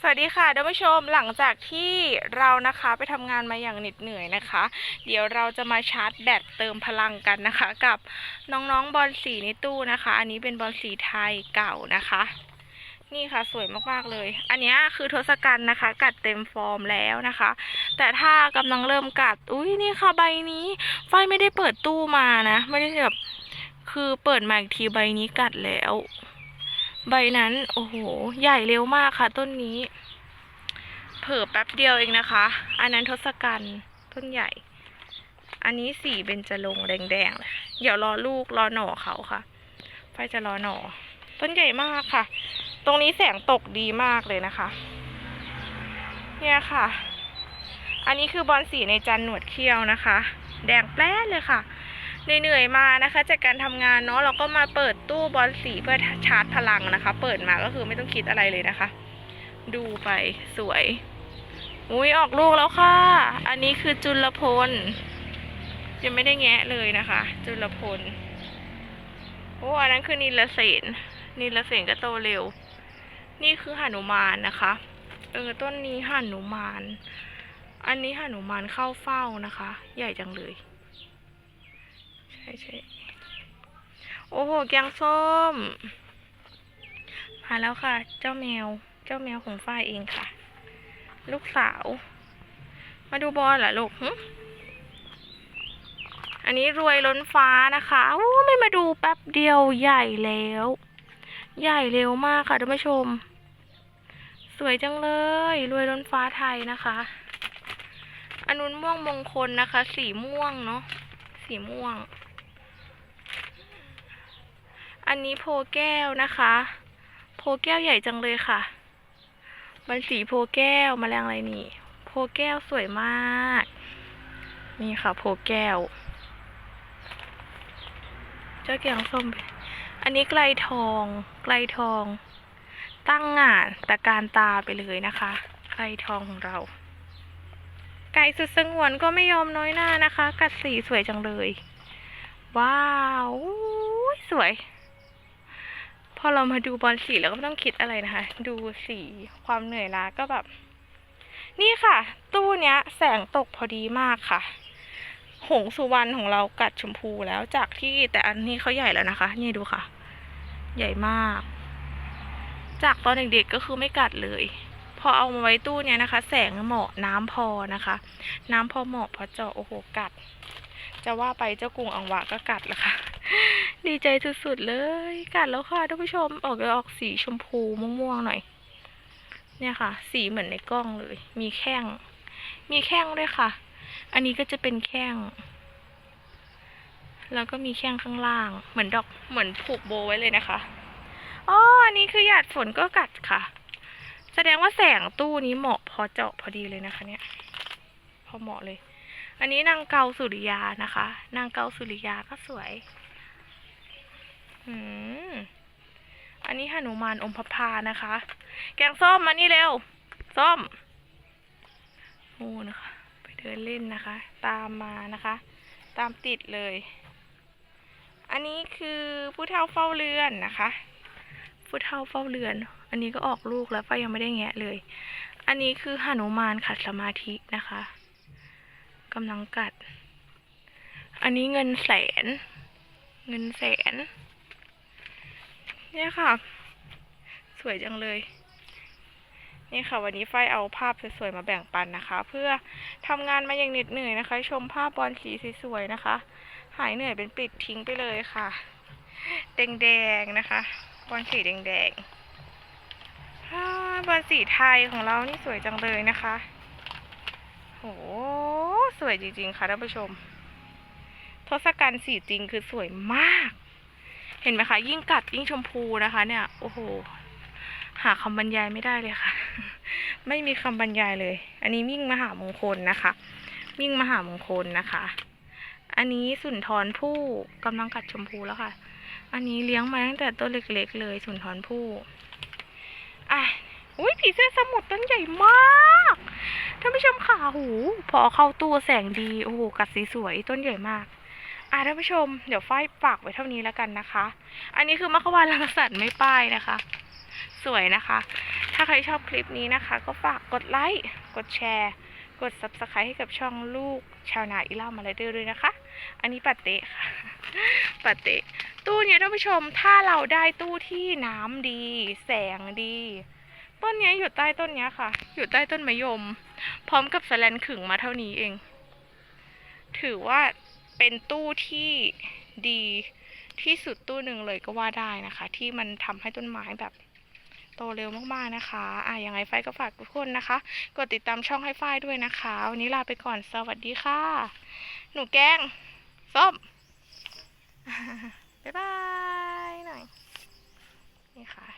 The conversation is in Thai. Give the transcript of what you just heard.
สวัสดีค่ะท่านผู้ชมหลังจากที่เรานะคะไปทำงานมาอย่างเหน็ดเหนื่อยนะคะ เดี๋ยวเราจะมาชาร์จแบตเติมพลังกันนะคะ กับน้องๆบอลสีในตู้นะคะ อันนี้เป็นบอลสีไทยเก่านะคะ นี่ค่ะสวยมากๆเลย อันนี้คือทศกัณฐ์นะคะ กัดเต็มฟอร์มแล้วนะคะ แต่ถ้ากำลังเริ่มกัดอุ้ยนี่ค่ะใบนี้ไฟไม่ได้เปิดตู้มานะ ไม่ได้แบบคือเปิดมาอีกทีใบนี้กัดแล้ว ใบนั้น โอ้โห ใหญ่เร็วมากค่ะ ต้นนี้ เผลอแป๊บเดียวเองนะคะ อันนั้นทศกัณฐ์ต้นใหญ่ อันนี้สีเบญจรงค์แดงๆเลยเดี๋ยวรอลูกรอหน่อเขาค่ะไฟจะรอหน่อ ต้นใหญ่มากค่ะ ตรงนี้แสงตกดีมากเลยนะคะ เนี่ยค่ะ อันนี้คือบอลสีในจันหนวดเขี้ยวนะคะ แดงแป๊ดเลยค่ะ เหนื่อยๆมานะคะ จากการทำงานเนาะเราก็มาเปิดตู้บอลสีเพื่อชาร์จพลังนะคะ เปิดมาก็คือไม่ต้องคิดอะไรเลยนะคะ ดูไปสวยอุ้ยออกลูกแล้วค่ะ อันนี้คือจุลพล ยังไม่ได้แงะเลยนะคะ จุลพลโอ้อันนั้นคือนิลเสนนิลเสนก็โตเร็ว นี่คือหนุมานนะคะเออต้นนี้หนุมาน อันนี้หนุมานเข้าเฝ้านะคะ ใหญ่จังเลย ช่ใช่โอ้โหแกงส้ม มาแล้วค่ะ เจ้าแมว เจ้าแมวของฝ้ายเองค่ะ ลูกสาว มาดูบอลเหรอลูกอันนี้รวยล้นฟ้านะคะโอ้ไม่มาดูแป๊บเดียวใหญ่แล้ว ใหญ่เร็วมากค่ะท่านผู้ชม สวยจังเลย รวยล้นฟ้าไทยนะคะอันนุนม่วงมงคลนะคะ สีม่วงเนาะสีม่วง อันนี้โพแก้วนะคะ โพแก้วใหญ่จังเลยค่ะ มันสีโพแก้วมแมลงอะไรนี่ โพแก้วสวยมาก นี่ค่ะ โพแก้ว เจ้าแกงส้ม อันนี้ไกลทอง ไกลทอง ตั้งงานตะการตาไปเลยนะคะ ไกลทองของเรา ไก่สุดสงวนก็ไม่ยอมน้อยหน้านะคะ กัดสีสวยจังเลย ว้าวสวย อเรามาดูบอลสีเราก็ไม่ต้องคิดอะไรนะคะ ดูสีความเหนื่อยล้าก็แบบ นี่ค่ะ ตู้เนี้ย แสงตกพอดีมากค่ะ หงสุวรรณของเรากัดชมพูแล้วจากที่แต่อันนี้เขาใหญ่แล้วนะคะ นี่ดูค่ะ ใหญ่มาก จากตอนเด็กๆก็คือไม่กัดเลย พอเอามาไว้ตู้เนี้ยนะคะ แสงเหมาะน้ำพอนะคะ น้ำพอเหมาะพอเจาะโอ้โหกัด จะว่าไปเจ้ากรุงอังวะก็กัดแล้วค่ะ ดีใจสุดๆเลยกัดแล้วค่ะท่านผู้ชมออกจะออกสีชมพูม่วงๆหน่อย เนี่ยค่ะ สีเหมือนในกล้องเลย มีแข้ง มีแข้งด้วยค่ะ อันนี้ก็จะเป็นแข้ง แล้วก็มีแข้งข้างล่าง เหมือนดอกเหมือนผูกโบไว้เลยนะคะอ๋ออันนี้คือหยาดฝนก็กัดค่ะ แสดงว่าแสงตู้นี้เหมาะพอเจาะพอดีเลยนะคะ เนี่ย พอเหมาะเลย อันนี้นางเกาสุริยานะคะ นางเกาสุริยาก็สวย อันนี้หนุมานอมพพานะคะ แกงส้มมานี่เร็ว ส้มโอ้นะคะ ไปเดินเล่นนะคะ ตามมานะคะ ตามติดเลย อันนี้คือผู้เฒ่าเฝ้าเรือนนะคะ ผู้เฒ่าเฝ้าเรือน อันนี้ก็ออกลูกแล้วไฟยังไม่ได้แงะเลย อันนี้คือหนุมานขัดสมาธินะคะกำลังกัด อันนี้เงินแสน เงินแสน เนี่ยค่ะ สวยจังเลย นี่ค่ะ วันนี้ไฟเอาภาพสวยๆมาแบ่งปันนะคะ เพื่อทำงานมาอย่างเหน็ดเหนื่อยนะคะ ชมภาพบอลสีสวยๆนะคะ หายเหนื่อยเป็นปิดทิ้งไปเลยค่ะแดงๆนะคะ บอลสีแดงๆบอลสีไทยของเรานี่สวยจังเลยนะคะโหสวยจริงๆค่ะท่านผู้ชมทศกัณฐ์สีจริงคือสวยมาก เห็นไหมคะยิ่งกัดยิ่งชมพูนะคะ เนี่ยโอ้โหหาคำบรรยายไม่ได้เลยค่ะ ไม่มีคำบรรยายเลย อันนี้มิ่งมหามงคลนะคะ มิ่งมหามงคลนะคะ อันนี้สุนทรภู่กำลังกัดชมพูแล้วค่ะ อันนี้เลี้ยงมาตั้งแต่ตัวเล็กๆเลยสุนทรภู่อะอุ้ยผีเสื้อสมุทรต้นใหญ่มากท่านผู้ชมค่ะหู พอเข้าตู้แสงดี โอ้โหกัดสีสวยต้นใหญ่มาก อะท่านผู้ชม เดี๋ยวฝ้ายฝากไว้เท่านี้แล้วกันนะคะ อันนี้คือมัคควานรังสรรค์ไม่ป้ายนะคะ สวยนะคะ ถ้าใครชอบคลิปนี้นะคะ ก็ฝากกดไลค์ กดแชร์ กด subscribe ให้กับช่องลูกชาวนาอีล่ามาเลเดอร์ด้วยนะคะ อันนี้ปาเตะค่ะปาเตะ ตู้เนี้ยท่านผู้ชม ถ้าเราได้ตู้ที่น้ำดี แสงดี ต้นเนี้ยอยู่ใต้ต้นเนี้ยค่ะ อยู่ใต้ต้นมะยม พร้อมกับแสแลนขึงมาเท่านี้เอง ถือว่า เป็นตู้ที่ดีที่สุดตู้หนึ่งเลยก็ว่าได้นะคะ ที่มันทำให้ต้นไม้แบบโตเร็วมากๆนะคะ อะยังไงไฟก็ฝากทุกคนนะคะ กดติดตามช่องให้ฝ้ายด้วยนะคะ วันนี้ลาไปก่อน สวัสดีค่ะ หนูแก้งส้ม บ๊ายบาย หน่อย นี่ค่ะ